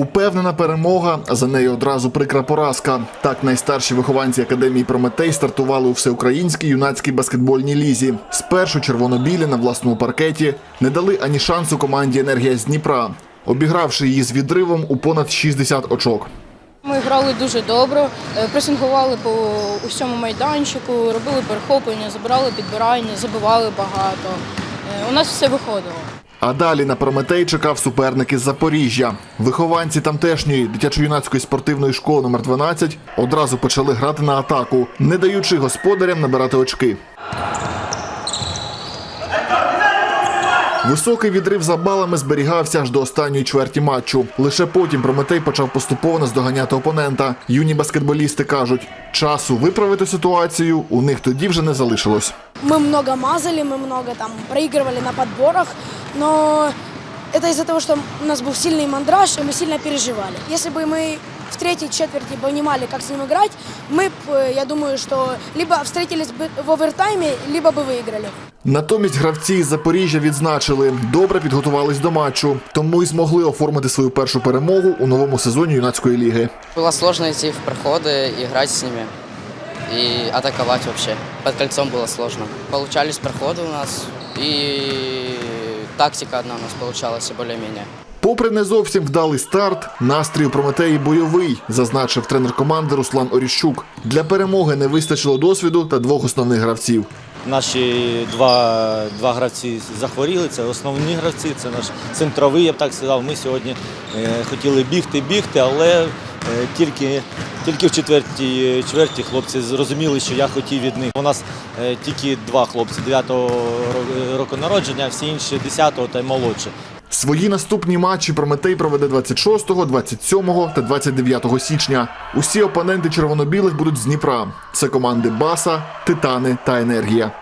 Упевнена перемога, а за нею одразу прикра поразка. Так найстарші вихованці академії Прометей стартували у всеукраїнській юнацькій баскетбольній лізі. Спершу червоно-білі на власному паркеті не дали ані шансу команді Енергія з Дніпра, обігравши її з відривом у понад 60 очок. Ми грали дуже добре, е, пресингували по усьому майданчику, робили перехоплення, забирали підбирання, забивали багато. Е, У нас все виходило. А далі на Прометей чекав суперник із Запоріжжя. Вихованці тамтешньої дитячо-юнацької спортивної школи номер 12 одразу почали грати на атаку, не даючи господарям набирати очки. Високий відрив за балами зберігався аж до останньої чверті матчу. Лише потім Прометей почав поступово наздоганяти опонента. Юні баскетболісти кажуть, часу виправити ситуацію у них тоді вже не залишилось. Мы много мазали, мы много там проигрывали на подборах, но это из-за того, что у нас был сильный мандраж, и мы сильно переживали. Если бы мы в третьей четверти понимали, как с ним играть, мы, б, э, я думаю, что либо встретились бы в овертайме, либо бы выиграли. Натомість гравці із Запоріжжя відзначили, добре підготувались до матчу, тому й змогли оформити свою першу перемогу у новому сезоні юнацької ліги. Было сложно идти в проходы, играть с ними и атаковать вообще. Под кольцом было сложно. Получались проходы у нас, и тактика одна у нас получалась более-менее. Попри не зовсім вдалий старт, настрій у Прометеї бойовий, зазначив тренер команди Руслан Оріщук. Для перемоги не вистачило досвіду та двох основних гравців. Наші два, два гравці захворіли, це основні гравці, це наш центровий, я б так сказав. Ми сьогодні е, хотіли бігти, бігти, але тільки, тільки в четвертій чверті хлопці зрозуміли, що я хотів від них. У нас е, тільки два хлопці 9-го року народження, всі інші 10-го та й молодші. Свої наступні матчі Прометей проведе 26, 27 та 29 січня. Усі опоненти червоно-білих будуть з Дніпра. Це команди Баса, Титани та Енергія.